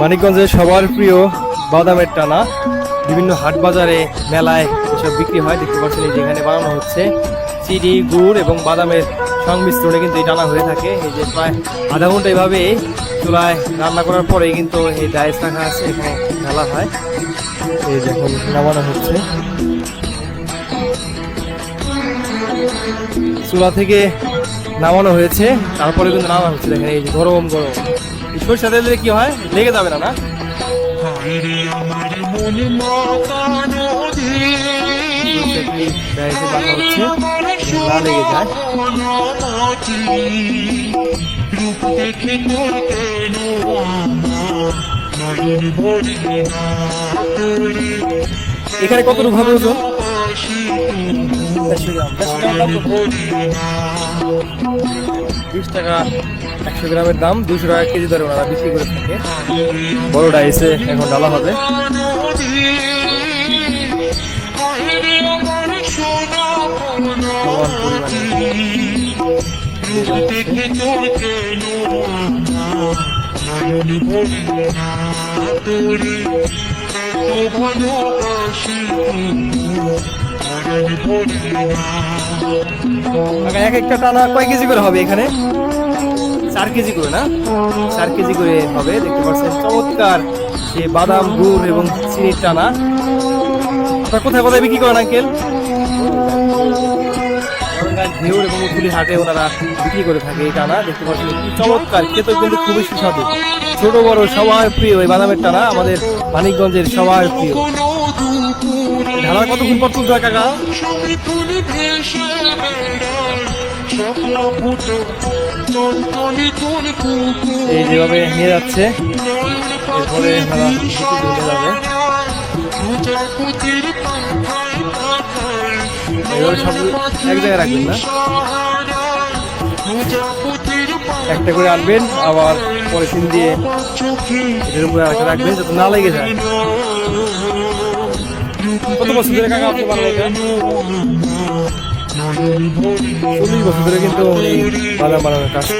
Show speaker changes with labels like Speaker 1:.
Speaker 1: মানিকগঞ্জের সবার প্রিয় বাদামের টানা। বিভিন্ন হাট বাজারে, মেলায় এসব বিক্রি হয়। দেখতে পাচ্ছেন এই যে এখানে বানানো হচ্ছে চিনি, গুড় এবং বাদামের সংমিশ্রণে কিন্তু এই টানা হয়ে থাকে। এই যে প্রায় আধা ঘণ্টা এইভাবে চুলায় রান্না করার পরেই কিন্তু এই ডাইস রাখা আছে, এখানে ঢালা হয়। এই যে এখন নামানো হচ্ছে। চুলা থেকে নামানো হয়েছে তারপরে কিন্তু নামানো হচ্ছে দেখেন এই যে গরম গরম। এই সরষের তেল দিলে কি হয়? লেগে যাবে না না? লেগে যায়। এখানে কতটুকু হবে ওজন বিশ টাকা একশো গ্রামের দাম দুশো টাকা কেজি ধরে ওনারা বিক্রি করে থাকে। বড় ডাইসে এখন ডালা হবে। কাকা, এক একটা টানা কয় কেজি করে হবে এখানে? চার কেজি করে, না? চার কেজি করে হবে, দেখতে পাচ্ছেন। চমৎকার সে বাদাম, গুড় এবং চিনির টানা। আপনার কোথায় কোথায় বিক্রি করেন, আঙ্কেল? ঢেউর এবং উথুলি হাটে ওনারা বিক্রি করে থাকে এই টানা দেখতে পাচ্ছেন কি চমৎকার, খেতে কিন্তু খুবই সুস্বাদু। ছোট, বড়, সবার প্রিয় এই বাদামের টানা আমাদের মানিকগঞ্জের সবার প্রিয়। ঢালা কতক্ষণ পর তুলতে হয়, কাকা? এই যেভাবে নিয়ে যাচ্ছে, এরপরে যাবে। সব এক জায়গায় রাখবেন না। একটা করে আনবেন, আবার পলিথিন দিয়ে এটার উপরে আরেকটা রাখবেন, যাতে না লেগে যায়। কত বছর ধরে কাকা আপনি বছর ধরে কিন্তু বানানোর কাজ।